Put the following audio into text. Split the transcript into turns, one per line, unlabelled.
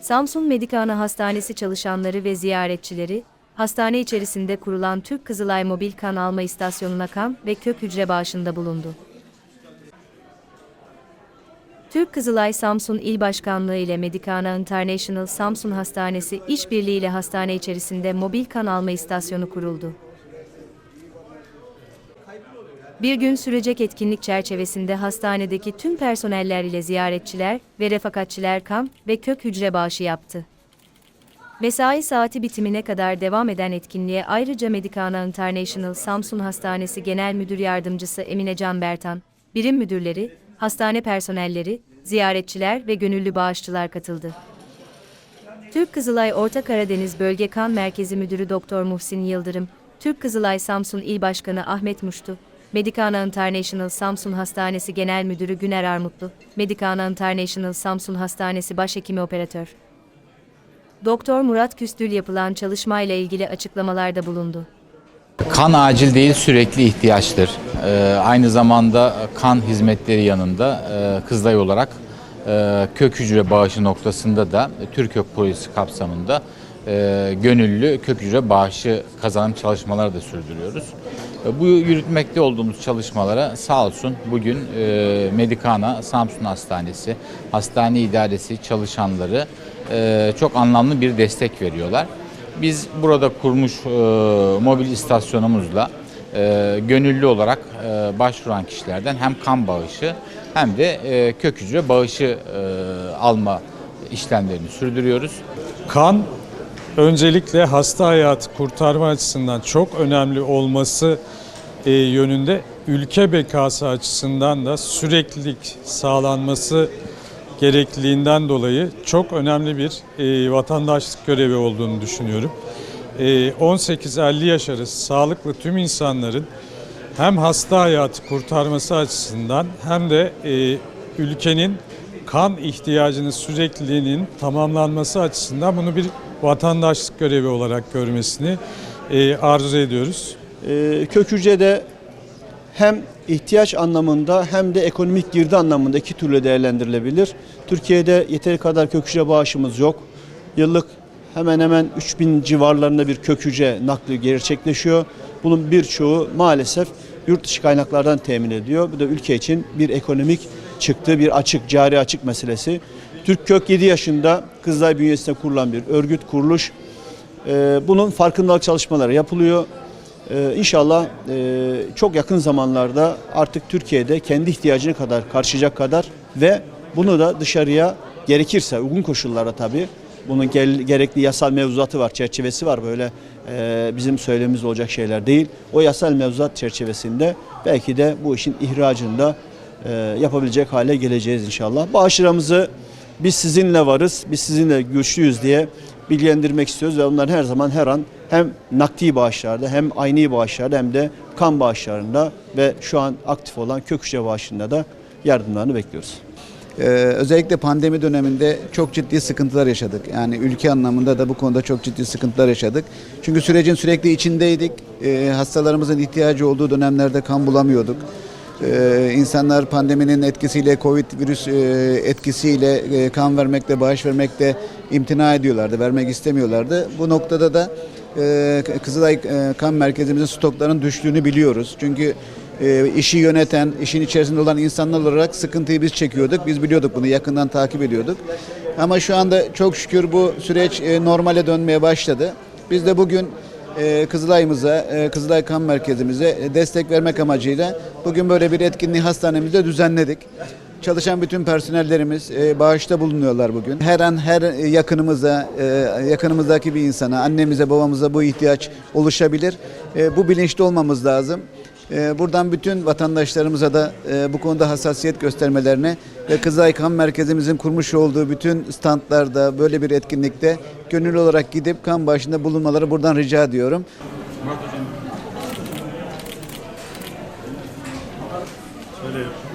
Samsun Medikana Hastanesi çalışanları ve ziyaretçileri, hastane içerisinde kurulan Türk Kızılay Mobil Kan Alma İstasyonu'na kan ve kök hücre bağışında bulundu. Türk Kızılay Samsun İl Başkanlığı ile Medikana International Samsun Hastanesi işbirliğiyle hastane içerisinde mobil kan alma istasyonu kuruldu. Bir gün sürecek etkinlik çerçevesinde hastanedeki tüm personeller ile ziyaretçiler ve refakatçiler kan ve kök hücre bağışı yaptı. Mesai saati bitimine kadar devam eden etkinliğe ayrıca Medikana International Samsun Hastanesi Genel Müdür Yardımcısı Emine Can Bertan, birim müdürleri, hastane personelleri, ziyaretçiler ve gönüllü bağışçılar katıldı. Türk Kızılay Orta Karadeniz Bölge Kan Merkezi Müdürü Doktor Muhsin Yıldırım, Türk Kızılay Samsun İl Başkanı Ahmet Muştu, Medikana International Samsun Hastanesi Genel Müdürü Güner Armutlu, Medikana International Samsun Hastanesi Başhekimi Operatör. Doktor Murat Küstül yapılan çalışmayla ilgili açıklamalarda bulundu.
Kan acil değil sürekli ihtiyaçtır. Ee, aynı zamanda kan hizmetleri yanında e, Kızılay olarak e, kök hücre bağışı noktasında da Türkök projesi kapsamında e, gönüllü kök hücre bağışı kazanım çalışmaları da sürdürüyoruz. E, bu yürütmekte olduğumuz çalışmalara sağ olsun bugün e, Medikana Samsun Hastanesi, hastane idaresi çalışanları e, çok anlamlı bir destek veriyorlar. Biz burada kurmuş e, mobil istasyonumuzla e, gönüllü olarak e, başvuran kişilerden hem kan bağışı hem de e, kök hücre bağışı e, alma işlemlerini sürdürüyoruz.
Kan öncelikle hasta hayatı kurtarma açısından çok önemli olması e, yönünde ülke bekası açısından da süreklilik sağlanması gerekliliğinden dolayı çok önemli bir e, vatandaşlık görevi olduğunu düşünüyorum. E, 18-50 yaş arası sağlıklı tüm insanların hem hasta hayatı kurtarması açısından hem de e, ülkenin kan ihtiyacının sürekliliğinin tamamlanması açısından bunu bir vatandaşlık görevi olarak görmesini e, arzu ediyoruz.
Ee, kök hem ihtiyaç anlamında hem de ekonomik girdi anlamında iki türlü değerlendirilebilir. Türkiye'de yeteri kadar kök bağışımız yok. Yıllık hemen hemen 3000 civarlarında bir kök hücre nakli gerçekleşiyor. Bunun birçoğu maalesef yurt dışı kaynaklardan temin ediyor. Bu da ülke için bir ekonomik çıktı, bir açık, cari açık meselesi. Türk Kök 7 yaşında Kızılay bünyesinde kurulan bir örgüt, kuruluş. Ee, Bunun farkındalık çalışmaları yapılıyor. Ee, İnşallah e, çok yakın zamanlarda artık Türkiye'de kendi ihtiyacını kadar karşılayacak kadar ve bunu da dışarıya gerekirse uygun koşullarda tabii bunun gerekli yasal mevzuatı var, çerçevesi var böyle e, bizim söylememiz olacak şeyler değil. O yasal mevzuat çerçevesinde belki de bu işin ihracında e, yapabilecek hale geleceğiz inşallah. Bağışlarımızı biz sizinle varız, biz sizinle güçlüyüz diye bilgilendirmek istiyoruz ve onların her zaman her an hem nakdi bağışlarda hem ayni bağışlarda hem de kan bağışlarında ve şu an aktif olan kök hücre bağışında da yardımlarını bekliyoruz.
Ee, özellikle pandemi döneminde çok ciddi sıkıntılar yaşadık. Yani ülke anlamında da bu konuda çok ciddi sıkıntılar yaşadık. Çünkü sürecin sürekli içindeydik. Ee, hastalarımızın ihtiyacı olduğu dönemlerde kan bulamıyorduk. Ee, insanlar pandeminin etkisiyle, Covid virüs e, etkisiyle e, kan vermekte, bağış vermekte imtina ediyorlardı, vermek istemiyorlardı. Bu noktada da e, Kızılay e, Kan Merkezimizin stokların düştüğünü biliyoruz. Çünkü e, işi yöneten, işin içerisinde olan insanlar olarak sıkıntıyı biz çekiyorduk. Biz biliyorduk bunu, yakından takip ediyorduk. Ama şu anda çok şükür bu süreç e, normale dönmeye başladı. Biz de bugün Kızılay'ımıza, e, Kızılay Kan Merkezimize e, destek vermek amacıyla bugün böyle bir etkinliği hastanemizde düzenledik. Çalışan bütün personellerimiz e, bağışta bulunuyorlar bugün. Her an her yakınımıza, e, yakınımızdaki bir insana, annemize, babamıza bu ihtiyaç oluşabilir. E, bu bilinçli olmamız lazım. E, buradan bütün vatandaşlarımıza da e, bu konuda hassasiyet göstermelerini ve Kızılay Kan Merkezimizin kurmuş olduğu bütün standlarda böyle bir etkinlikte gönüllü olarak gidip kan bağışında bulunmaları buradan rica ediyorum.
Şöyle yapın.